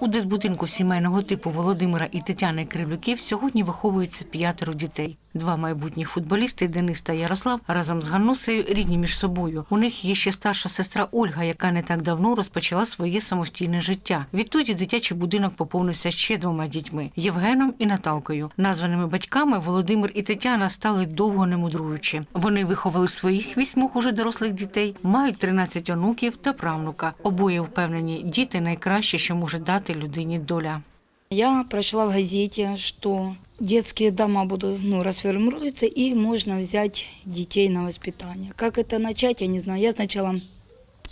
У дитбудинку сімейного типу Володимира і Тетяни Кривлюків сьогодні виховується п'ятеро дітей. Два майбутні футболісти Денис та Ярослав разом з Ганнусею рідні між собою. У них є ще старша сестра Ольга, яка не так давно розпочала своє самостійне життя. Відтоді дитячий будинок поповнився ще двома дітьми Євгеном і Наталкою. Названими батьками Володимир і Тетяна стали довго не мудруючи. Вони виховали своїх вісьмох уже дорослих дітей, мають 13 онуків та правнука. Обоє впевнені, діти найкраще, що може дати людині доля. Я прочла в газете, что детские дома будут ну, расформируются и можно взять детей на воспитание. Как это начать, я не знаю. Я сначала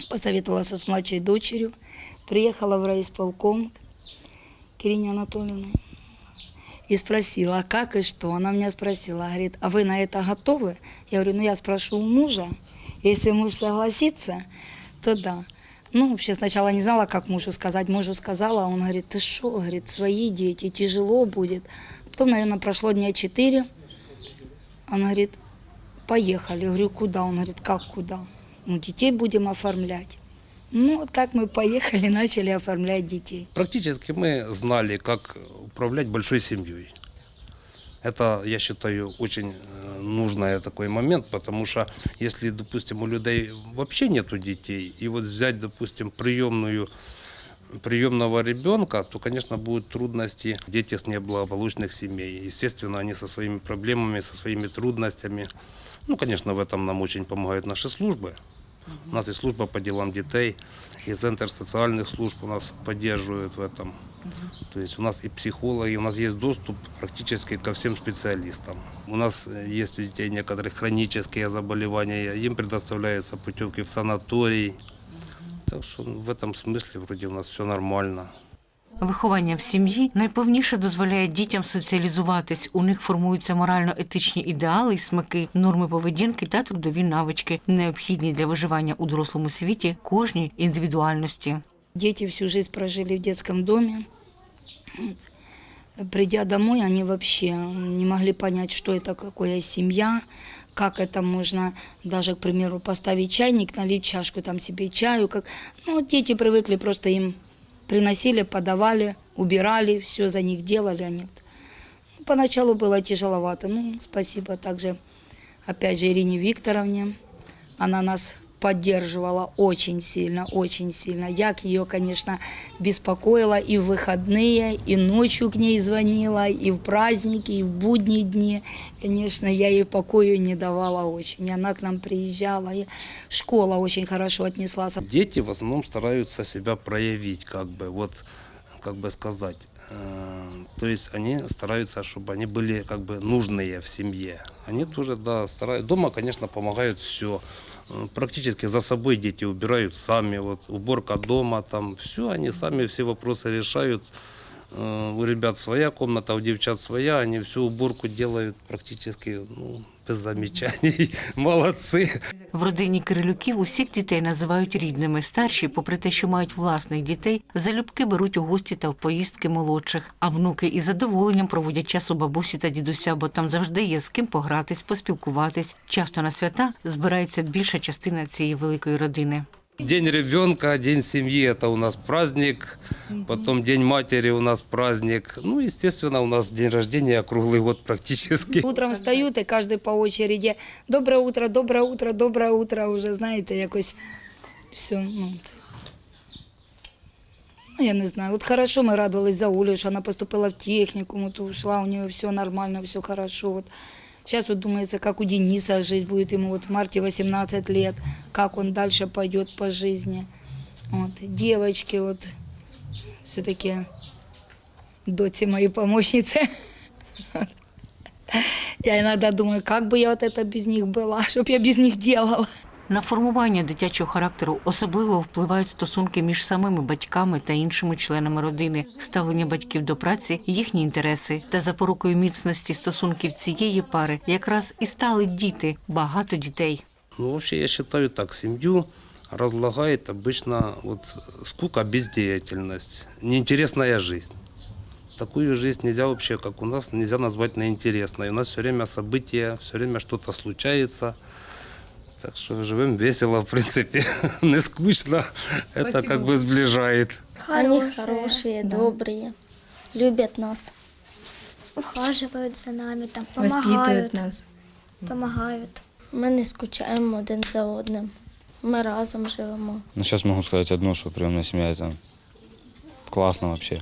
посоветовалась с младшей дочерью, приехала в райисполком к Ирине Анатольевне и спросила, как и что. Она меня спросила, говорит, а вы на это готовы? Я говорю, ну я спрошу у мужа, если муж согласится, то да. Ну, вообще сначала не знала, как мужу сказать. Мужу сказала, он говорит, ты что, говорит, свои дети, тяжело будет. Потом, наверное, прошло дня четыре. Он говорит, поехали. Я говорю, куда? Он говорит, как куда? Ну, детей будем оформлять. Ну, вот так мы поехали, начали оформлять детей. Практически мы знали, как управлять большой семьей. Это, я считаю, очень нужный такой момент, потому что если, допустим, у людей вообще нету детей, и вот взять, допустим, приемную приемного ребенка, то, конечно, будут трудности дети с неблагополучных семей. Естественно, они со своими проблемами, со своими трудностями. Ну, конечно, в этом нам очень помогают наши службы. У нас и служба по делам детей, и Центр социальных служб у нас поддерживают в этом. То есть у нас и психологи, у нас есть доступ практически ко всем специалистам. У нас э, есть у детей некоторые хронические заболевания, им предоставляются путевки в санаторий. Так что в этом смысле вроде у нас все нормально. Виховання в сім'ї найповніше дозволяє дітям соціалізуватись. У них формуються морально-етичні ідеали і смаки, норми поведінки та трудові навички, необхідні для виживання у дорослому світі кожній індивідуальності. Дети всю жизнь прожили в детском доме. Придя домой, они вообще не могли понять, что это какое семья, как это можно даже, к примеру, поставить чайник, налить чашку там себе чаю. Как... Ну, дети привыкли, просто им приносили, подавали, убирали, все за них делали. Они вот. Ну, Поначалу было тяжеловато. Ну, спасибо также, опять же, Ирине Викторовне. Она нас поддерживала очень сильно, очень сильно. Я к ее, конечно, беспокоила и в выходные, и ночью к ней звонила, и в праздники, и в будние дни. Конечно, я ей покою не давала очень. Она к нам приезжала, и школа очень хорошо отнеслась. Дети в основном стараются себя проявить, как бы, вот, как бы сказать. Э, То есть они стараются, чтобы они были как бы нужные в семье. Они тоже, да, стараются. Дома, конечно, помогают все. Практически за собой дети убирают сами. Вот уборка дома, там все, они сами все вопросы решают. Э, У ребят своя комната, у девчат своя, они всю уборку делают практически ну, без замечаний. Молодцы. В родині Кирилюків усіх дітей називають рідними. Старші, попри те, що мають власних дітей, залюбки беруть у гості та в поїздки молодших. А внуки із задоволенням проводять час у бабусі та дідуся, бо там завжди є з ким погратись, поспілкуватись. Часто на свята збирається більша частина цієї великої родини. День ребенка, день семьи – это у нас праздник. Потом День матери у нас праздник. Ну, естественно, у нас день рождения круглый год практически. Утром встають і кожен по очереді. Доброе утро, доброе утро, доброе утро. Уже знаєте, якось все. Ну, ну, я не знаю. От хорошо ми радувались за Олю, що вона поступила в технікум, то ушла, у нее все нормально, все хорошо. Вот. Сейчас вот думается, как у Дениса жить будет, ему вот в марте 18 лет, как он дальше пойдет по жизни. Вот. Девочки вот все-таки доти мои помощницы. Я иногда думаю, как бы я вот это без них была, чтоб я без них делала. На формування дитячого характеру особливо впливають стосунки між самими батьками та іншими членами родини, ставлення батьків до праці, їхні інтереси та запорукою міцності стосунків цієї пари якраз і стали діти, багато дітей. Ну, вообще, я считаю так, семью разлагает обычно вот скука, бездеятельность, неинтересная жизнь. Такую жизнь нельзя вообще, как у нас, нельзя назвать неинтересной. У нас все время события, все время что-то случается. Так что живем весело, в принципе, не скучно. Это как бы сближает. Они Хорошие, хорошие, добрые, любят нас. ухаживают за нами, там, воспитывают помогают. нас. Помогают. Ми не скучаємо один за одним. Ми разом живемо. Ну, сейчас могу сказать одно, что приемная семья это классно вообще.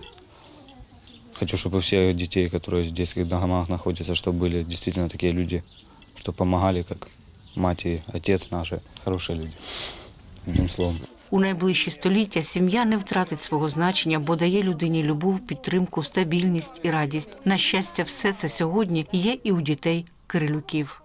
Хочу, чтобы у всех детей, которые в детских домах находятся, чтобы были действительно такие люди, что помогали, как мать і отець наші хороші люди. Одним словом. У найближчі століття сім'я не втратить свого значення, бо дає людині любов, підтримку, стабільність і радість. На щастя, все це сьогодні є і у дітей Кирилюків.